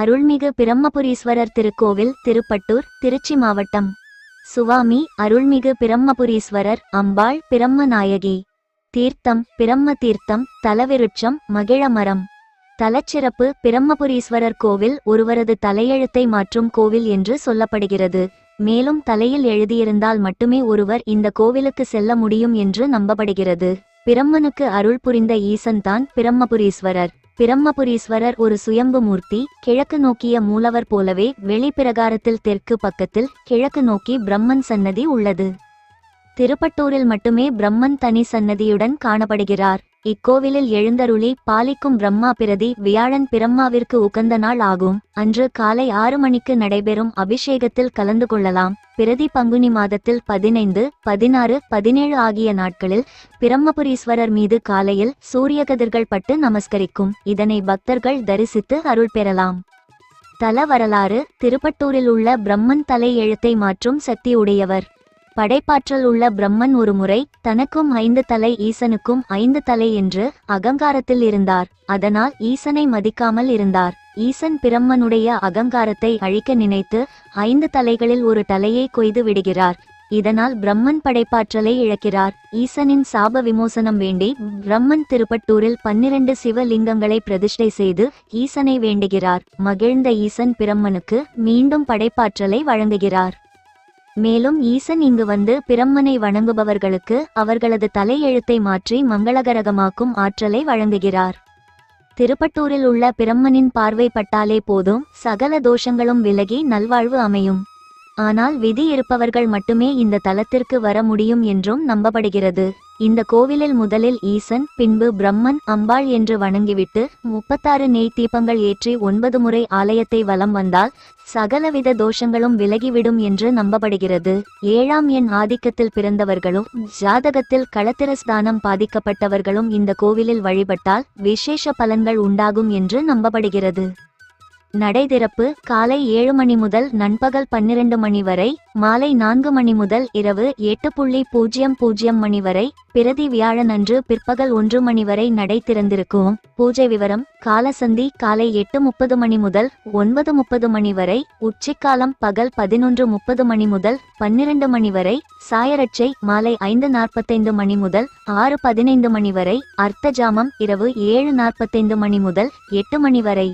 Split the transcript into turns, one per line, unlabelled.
அருள்மிகு பிரம்மபுரீஸ்வரர் திருக்கோவில் திருப்பட்டூர் திருச்சி மாவட்டம். சுவாமி அருள்மிகு பிரம்மபுரீஸ்வரர் அம்பாள் பிரம்மநாயகி. தீர்த்தம் பிரம்ம தீர்த்தம் தலவிருட்சம் மகிழமரம் தலச்சிறப்பு பிரம்மபுரீஸ்வரர் கோவில் ஒருவரது தலையெழுத்தை மாற்றும் கோவில் என்று சொல்லப்படுகிறது. மேலும் தலையில் எழுதியிருந்தால் மட்டுமே ஒருவர் இந்த கோவிலுக்கு செல்ல முடியும் என்று நம்பப்படுகிறது. பிரம்மனுக்கு அருள் புரிந்த ஈசன்தான் பிரம்மபுரீஸ்வரர். பிரம்மபுரீஸ்வரர் ஒரு சுயம்பு மூர்த்தி கிழக்கு நோக்கிய மூலவர் போலவே வெளிப்பிரகாரத்தில் தெற்கு பக்கத்தில் கிழக்கு நோக்கி பிரம்மன் சன்னதி உள்ளது. திருப்பட்டூரில் மட்டுமே பிரம்மன் தனி சன்னதியுடன் காணப்படுகிறார். இக்கோவிலில் எழுந்தருளி பாலிக்கும் பிரம்மா பிரதி வியாழன் பிரம்மாவிற்கு உகந்த நாள் ஆகும். அன்று காலை ஆறு மணிக்கு நடைபெறும் அபிஷேகத்தில் கலந்து கொள்ளலாம். பிரதி பங்குனி மாதத்தில் பதினைந்து பதினாறு பதினேழு ஆகிய நாட்களில் பிரம்மபுரீஸ்வரர் மீது காலையில் சூரிய கதிர்கள் பட்டு நமஸ்கரிக்கும். இதனை பக்தர்கள் தரிசித்து அருள் பெறலாம். தல வரலாறு திருப்பட்டூரில் உள்ள பிரம்மன் தலை எழுத்தை மாற்றும் சக்தி உடையவர். படைப்பாற்றல் உள்ள பிரம்மன் ஒரு முறை தனக்கும் ஐந்து தலை ஈசனுக்கும் ஐந்து தலை என்று அகங்காரத்தில் இருந்தார். அதனால் ஈசனை மதிக்காமல் இருந்தார். ஈசன் பிரம்மனுடைய அகங்காரத்தை அழிக்க நினைத்து ஐந்து தலைகளில் ஒரு தலையை கொய்து விடுகிறார். இதனால் பிரம்மன் படைப்பாற்றலை இழக்கிறார். ஈசனின் சாப விமோசனம் வேண்டி பிரம்மன் திருப்பட்டூரில் பன்னிரண்டு சிவலிங்கங்களை பிரதிஷ்டை செய்து ஈசனை வேண்டுகிறார். மகிழ்ந்த ஈசன் பிரம்மனுக்கு மீண்டும் படைப்பாற்றலை வழங்குகிறார். மேலும் ஈசன் இங்கு வந்து பிரம்மனை வணங்குபவர்களுக்கு அவர்களது தலையெழுத்தை மாற்றி மங்களகரகமாக்கும் ஆற்றலை வழங்குகிறார். திருப்பட்டூரில் உள்ள பிரம்மனின் பார்வை பட்டாலே போதும் சகல தோஷங்களும் விலகி நல்வாழ்வு அமையும். ஆனால் விதி இருப்பவர்கள் மட்டுமே இந்த தலத்திற்கு வர முடியும் என்றும் நம்பப்படுகிறது. இந்த கோவிலில் முதலில் ஈசன் பின்பு பிரம்மன் அம்பாள் என்று வணங்கிவிட்டு முப்பத்தாறு நெய் தீபங்கள் ஏற்றி ஒன்பது முறை ஆலயத்தை வலம் வந்தால் சகலவித தோஷங்களும் விலகிவிடும் என்று நம்பப்படுகிறது. ஏழாம் எண் ஆதிக்கத்தில் பிறந்தவர்களும் ஜாதகத்தில் களத்திரஸ்தானம் பாதிக்கப்பட்டவர்களும் இந்த கோவிலில் வழிபட்டால் விசேஷ பலன்கள் உண்டாகும் என்று நம்பப்படுகிறது. நடை திறப்பு காலை ஏழு மணி முதல் நண்பகல் பன்னிரண்டு மணி வரை மாலை நான்கு மணி முதல் இரவு எட்டு புள்ளி பூஜ்ஜியம் பூஜ்ஜியம் மணி வரை பிரதி வியாழன் அன்று பிற்பகல் ஒன்று மணி வரை நடை திறந்திருக்கும் பூஜை விவரம் காலசந்தி காலை எட்டு முப்பது மணி முதல் ஒன்பது முப்பது மணி வரை உச்சிக்காலம் பகல் பதினொன்று முப்பது மணி முதல் பன்னிரண்டு மணி வரை சாயரட்சை மாலை ஐந்து நாற்பத்தைந்து மணி முதல் ஆறு பதினைந்து மணி வரை அர்த்த ஜாமம் இரவு ஏழு நாற்பத்தைந்து மணி முதல் எட்டு மணி வரை.